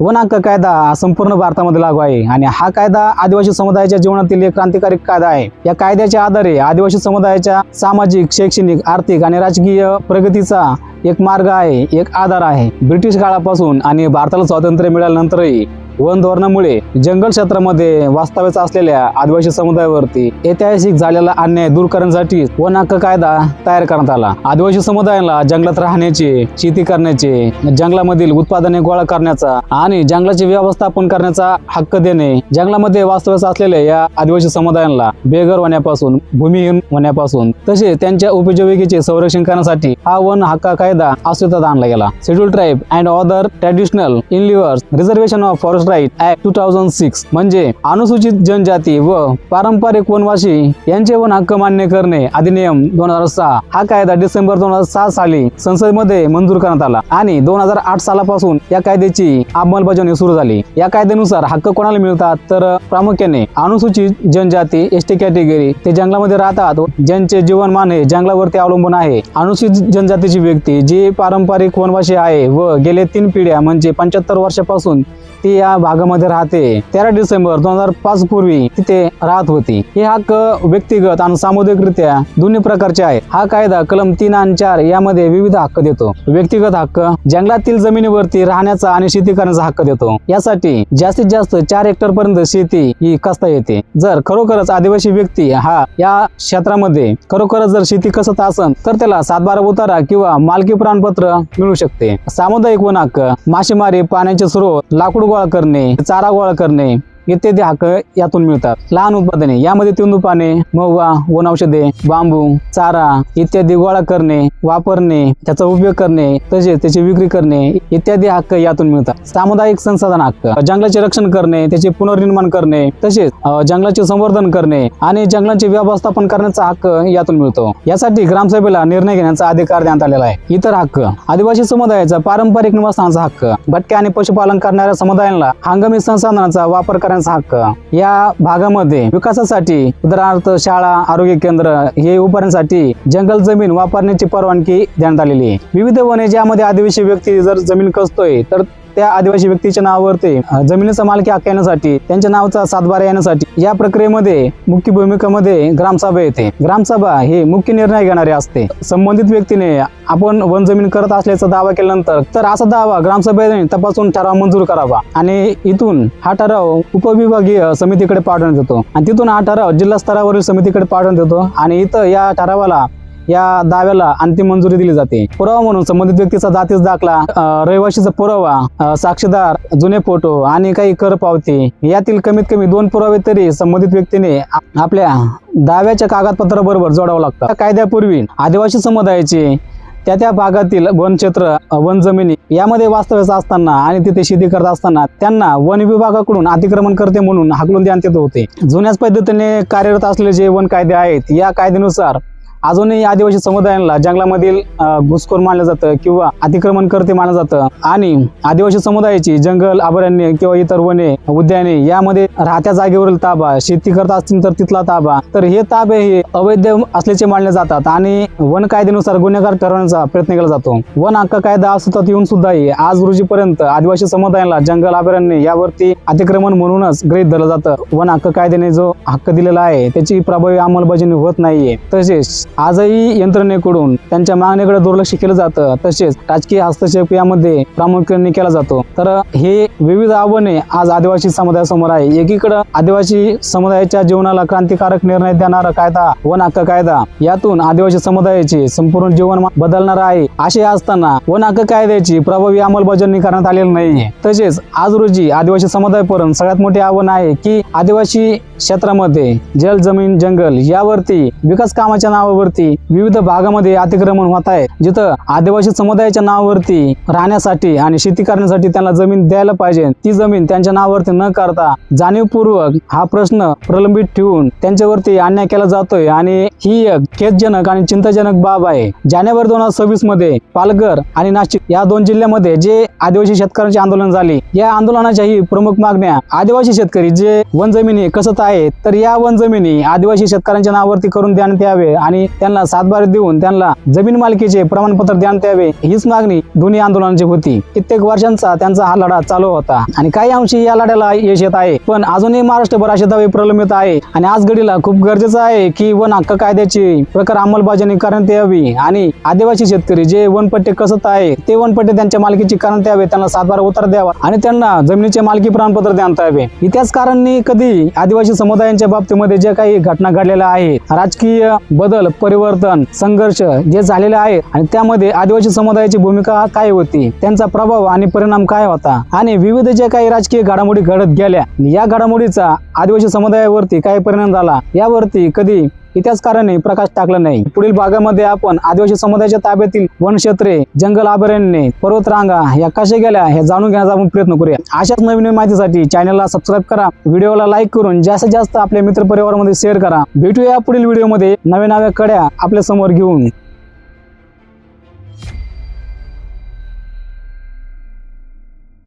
One हक्क कायदा संपूर्ण भारतामध्ये लागू आहे. आणि हा कायदा आदिवासी समुदायाच्या जीवनातील एक क्रांतिकारी कायदा आहे. या कायद्याच्या आधारे आदिवासी समुदायाच्या सामाजिक शैक्षणिक आर्थिक आणि राजकीय प्रगतीचा एक मार्ग आहे एक आधार आहे. ब्रिटिश काळापासून आणि भारताला स्वातंत्र्य मिळाल्यानंतरही वन धोरणामुळे जंगल क्षेत्रामध्ये वास्तव्याचा असलेल्या आदिवासी समुदायावरती ऐतिहासिक झालेला अन्याय दूर करण्यासाठी वन हक्क कायदा तयार करण्यात आला. आदिवासी समुदायाला जंगलात राहण्याचे शेती करण्याचे जंगलामधील उत्पादने गोळा करण्याचा आणि जंगलाचे व्यवस्थापन करण्याचा हक्क देणे जंगलामध्ये वास्तव्यास असलेल्या या आदिवासी समुदायांना बेघर होण्यापासून भूमिहीन होण्यापासून तसेच त्यांच्या उपजीविकेचे संरक्षण करण्यासाठी हा वन हक्क कायदा अस्तित्वात आणला गेला. Schedule tribe and other traditional in livers reservation of forest right act two thousand six म्हणजे अनुसूचित जनजाती व पारंपरिक वनवासी यांचे वन हक्क मान्य करणे अधिनियम दोन हजार सहा. हा कायदा डिसेंबर दोन हजार सहा साली संसदेमध्ये मंजूर करण्यात आला आणि दोन हजार आठ सालापासून या कायद्याची अंमलबजावणी सुरू झाली. या कायद्यानुसार हक्क कोणाला मिळतात? तर प्रामुख्याने अनुसूचित जनजाती एस टी कॅटेगरी. ते जंगलामध्ये राहतात. ज्यांचे जीवनमान हे जंगलावरती अवलंबून आहे. अनुसूचित जनजातीची व्यक्ती जी पारंपरिक वनवासी आहे व गेले तीन पिढ्या म्हणजे पंच्याहत्तर वर्षापासून ती या भागामध्ये राहते. तेरा डिसेंबर दोन हजार पाच पूर्वी तिथे राहत होती. हे हक्क व्यक्तिगत आणि सामुदायिकरित्या दोन्ही प्रकारचे आहे हा कायदा कलम तीन आणि चार यामध्ये विविध हक्क देतो. व्यक्तिगत हक्क जंगलातील जमिनीवरती राहण्याचा आणि शेती करण्याचा हक्क देतो. यासाठी जास्तीत जास्त चार हेक्टर पर्यंत शेती ही कसता येते. जर खरोखरच आदिवासी व्यक्ती हा या क्षेत्रामध्ये खरोखरच जर शेती कसत असन तर त्याला सातबारा उतारा किंवा मालकी प्रमाणपत्र मिळू शकते. सामुदायिक वन हक्क मासेमारी पाण्याचे स्रोत लाकूड गोळा करणे चारा गोळा करणे. इत्यादी हक्क यातून मिळतात. लहान उत्पादने यामध्ये तिंदू पाने महुवा वनौषधे बांबू चारा इत्यादी गोळा करणे वापरणे त्याचा उपयोग करणे तसेच त्याची विक्री करणे इत्यादी हक्क यातून मिळतात. सामुदायिक संसाधन हक्क जंगलाचे रक्षण करणे त्याचे पुनर्निर्माण करणे तसेच जंगलाचे संवर्धन करणे आणि जंगलाचे व्यवस्थापन करण्याचा हक्क यातून मिळतो. यासाठी ग्रामसभेला निर्णय घेण्याचा अधिकार देण्यात आलेला आहे. इतर हक्क आदिवासी समुदायाचा पारंपरिक निवासस्थानाचा हक्क भटके आणि पशुपालन करणाऱ्या समुदायांना हंगामी संसाधनाचा वापर करण्याचा हक्क. या भागामध्ये विकासासाठी उदाहरणार्थ शाळा आरोग्य केंद्र हे उभारण्यासाठी जंगल जमीन वापरण्याची परवानगी देण्यात आलेली आहे. विविध वने ज्यामध्ये आदिवासी व्यक्ती जर जमीन कसतोय तर त्या आदिवासी व्यक्तीच्या नावावरती जमिनीचा मालकी हक्क येण्यासाठी त्यांच्या नावाचा सातबारा येण्यासाठी या प्रक्रियेमध्ये मुख्य भूमिकेमध्ये ग्रामसभा येते. ग्रामसभा हे मुख्य निर्णय घेणारे असते. संबंधित व्यक्तीने आपण वन जमीन करत असल्याचा दावा केल्यानंतर तर असा दावा ग्रामसभेने तपासून ठराव मंजूर करावा आणि इथून हा ठराव उपविभागीय समितीकडे पाठवण्यात येतो. आणि तिथून हा ठराव जिल्हा स्तरावरील समितीकडे पाठवण्यात येतो आणि इथं या ठरावाला या दाव्याला अंतिम मंजुरी दिली जाते. पुरावा म्हणून संबंधित व्यक्तीचा जातीचा दाखला रहिवाशीचा पुरावा साक्षीदार जुने फोटो आणि काही कर पावती यातील कमीत कमी दोन पुरावे तरी संबंधित व्यक्तीने आपल्या दाव्याच्या कागदपत्राबरोबर जोडावं लागतं कायद्यापूर्वी आदिवासी समुदायाचे त्या त्या भागातील वन क्षेत्र वन जमिनी यामध्ये वास्तव्यास असताना आणि तिथे शेती करत असताना त्यांना वन विभागाकडून अतिक्रमण करते म्हणून हाकलून देण्यात येत होते. जुन्याच पद्धतीने कार्यरत असलेले जे वन कायदे आहेत या कायद्यानुसार अजूनही आदिवासी समुदायांना जंगलामधील घुसखोर मानलं जातं किंवा अतिक्रमण करते मानलं जातं. आणि आदिवासी समुदायाची जंगल अभयारण्य किंवा इतर वने उद्याने यामध्ये राहत्या जागेवरील ताबा शेती करत असतील तर तिथला ताबा. तर हे ताबे हे अवैध असल्याचे मानले जातात आणि वन कायद्यानुसार गुन्हेगार ठरवण्याचा प्रयत्न केला जातो. वन हक्क कायदा अस्तित्वात येऊन सुद्धाही आज रोजीपर्यंत आदिवासी समुदायाला जंगल अभयारण्य यावरती अतिक्रमण म्हणूनच गृहीत धरलं जातं. वन हक्क कायद्याने जो हक्क दिलेला आहे त्याची प्रभावी अंमलबजावणी होत नाहीये. तसेच आजही यंत्रणेकडून त्यांच्या मागणीकडे दुर्लक्ष केलं जातं. तसेच राजकीय हस्तक्षेप यामध्ये प्रामुख्याने केला जातो. तर हे विविध आव्हाने आज आदिवासी समुदायासमोर आहे. एकीकडे आदिवासी समुदायाच्या जीवनाला क्रांतिकारक निर्णय देणारा कायदा वन हक्क कायदा यातून आदिवासी समुदायाचे संपूर्ण जीवन बदलणार आहे. असे असताना वन हक्क कायद्याची प्रभावी अंमलबजावणी करण्यात आलेली नाहीये. तसेच आज रोजी आदिवासी समुदायापर्यंत सगळ्यात मोठे आव्हान आहे की आदिवासी क्षेत्रामध्ये जल जमीन जंगल यावरती विकास कामाच्या नावावरती विविध भागामध्ये अतिक्रमण होत आहे. जिथं आदिवासी समुदायाच्या नावावरती राहण्यासाठी आणि शेती करण्यासाठी त्यांना जमीन द्यायला पाहिजे. ती जमीन त्यांच्या नावावरती न करता जाणीवपूर्वक हा प्रश्न प्रलंबित ठेवून त्यांच्यावरती अन्याय केला जातोय. आणि ही एक खेदजनक आणि चिंताजनक बाब आहे. जानेवारी दोन हजार सव्वीसमध्ये पालघर आणि नाशिक या दोन जिल्ह्यामध्ये जे आदिवासी शेतकऱ्यांचे आंदोलन झाले या आंदोलनाच्या ही प्रमुख मागण्या आदिवासी शेतकरी जे वन जमिनी कसं आहेत तर या वन जमिनी आदिवासी शेतकऱ्यांच्या नावावरती करून देण्यात यावे आणि त्यांना सातबार देऊन त्यांना जमीन मालकीचे प्रमाणपत्र देण्यात यावे हीच मागणी दोन्ही आंदोलनाची होती. कित्येक वर्षांचा त्यांचा हा लढा चालू होता. आणि काही अंशी या लढ्याला यश येत आहे पण अजूनही महाराष्ट्रभर असे दावे प्रलंबित आहे आणि आज घडीला खूप गरजेचं आहे की वन हक्क कायद्याची प्रकार अंमलबजावणी करण्यात यावी आणि आदिवासी शेतकरी जे वनपट्टे कसत आहे ते वनपट्टे त्यांच्या मालकीची करण्यात यावे त्यांना सातबार उतार द्यावा आणि त्यांना जमिनीचे मालकी प्रमाणपत्र देण्यात यावे इतिहासकारांनी कधी आदिवासी समुदायांच्या बाबतीमध्ये जे काही घटना घडलेल्या आहेत राजकीय बदल परिवर्तन संघर्ष जे झालेले आहे आणि त्यामध्ये आदिवासी समुदायाची भूमिका काय होती त्यांचा प्रभाव आणि परिणाम काय होता आणि विविध जे काही राजकीय घडामोडी घडत गेल्या या घडामोडीचा आदिवासी समुदायावरती काय परिणाम झाला यावरती कधी इतिहासकारांनी प्रकाश टाकला नाही. पुढील भागामध्ये आपण आदिवासी समुदायाच्या ताब्यातील वनक्षेत्रे जंगल अभयारण्ये पर्वतरांगा या कशा गेल्या हे जाणून घेण्याचा आपण प्रयत्न करूया. अशाच नवीन नवीन माहितीसाठी चॅनलला सबस्क्राईब करा. व्हिडिओला लाईक करून जास्तीत जास्त आपल्या मित्र परिवारामध्ये शेअर करा. भेटूया पुढील व्हिडिओमध्ये नव्या नव्या कड्या आपल्यासमोर घेऊन.